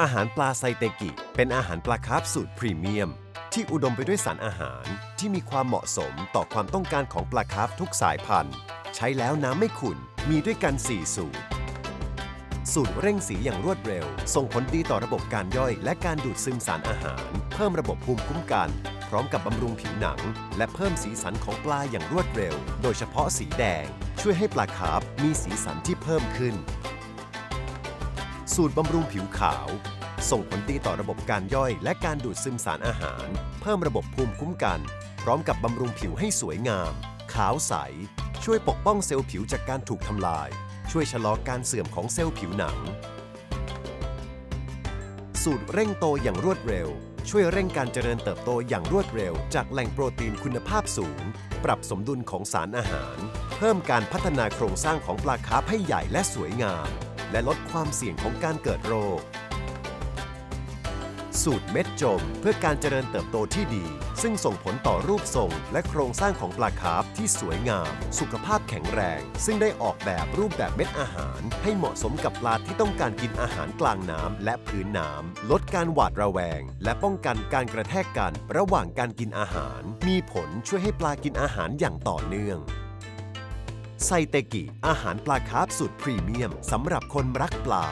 อาหารปลาไซเตกิ เป็นอาหารปลาคาร์ฟสูตรพรีเมียม ที่อุดมไปด้วยสารอาหารที่มีความเหมาะสมต่อความต้องการของปลาคาร์ฟทุกสายพันธุ์ ใช้แล้วน้ำไม่ขุ่น มีด้วยกัน 4 สูตร สูตรเร่งสีอย่างรวดเร็ว ส่งผลดีต่อระบบการย่อยและการดูดซึมสารอาหาร เพิ่มระบบภูมิคุ้มกัน พร้อมกับบำรุงผิวหนัง และเพิ่มสีสันของปลาอย่างรวดเร็ว โดยเฉพาะสีแดง ช่วยให้ปลาคาร์ฟมีสีสันที่เพิ่มขึ้น สูตรบำรุงผิวขาว ส่งผลดีต่อระบบการย่อยและการดูดซึมสารอาหาร เพิ่มระบบภูมิคุ้มกัน พร้อมกับบำรุงผิวให้สวยงาม ขาวใส ช่วยปกป้องเซลล์ผิวจากการถูกทำลาย ช่วยชะลอการเสื่อมของเซลล์ผิวหนัง สูตรเร่งโตอย่างรวดเร็ว ช่วยเร่งการเจริญเติบโตอย่างรวดเร็ว จากแหล่งโปรตีนคุณภาพสูง ปรับสมดุลของสารอาหาร เพิ่มการพัฒนาโครงสร้างของปลาคาร์ฟให้ใหญ่และสวยงาม และลดความเสี่ยงของการเกิดโรค สูตรเม็ดจมเพื่อการเจริญเติบโตที่ดี ซึ่งส่งผลต่อรูปทรง และโครงสร้างของปลาคาร์ฟที่สวยงาม สุขภาพแข็งแรง ซึ่งได้ออกแบบรูปแบบเม็ดอาหาร ให้เหมาะสมกับปลาที่ต้องการกินอาหารกลางน้ำและพื้นน้ำลดการหวาดระแวง และป้องกันการกระแทกกันระหว่างการกินอาหาร มีผลช่วยให้ปลากินอาหารอย่างต่อเนื่อง ไซเตกิ อาหารปลาคาร์ฟสูตรพรีเมียมสำหรับคนรักปลา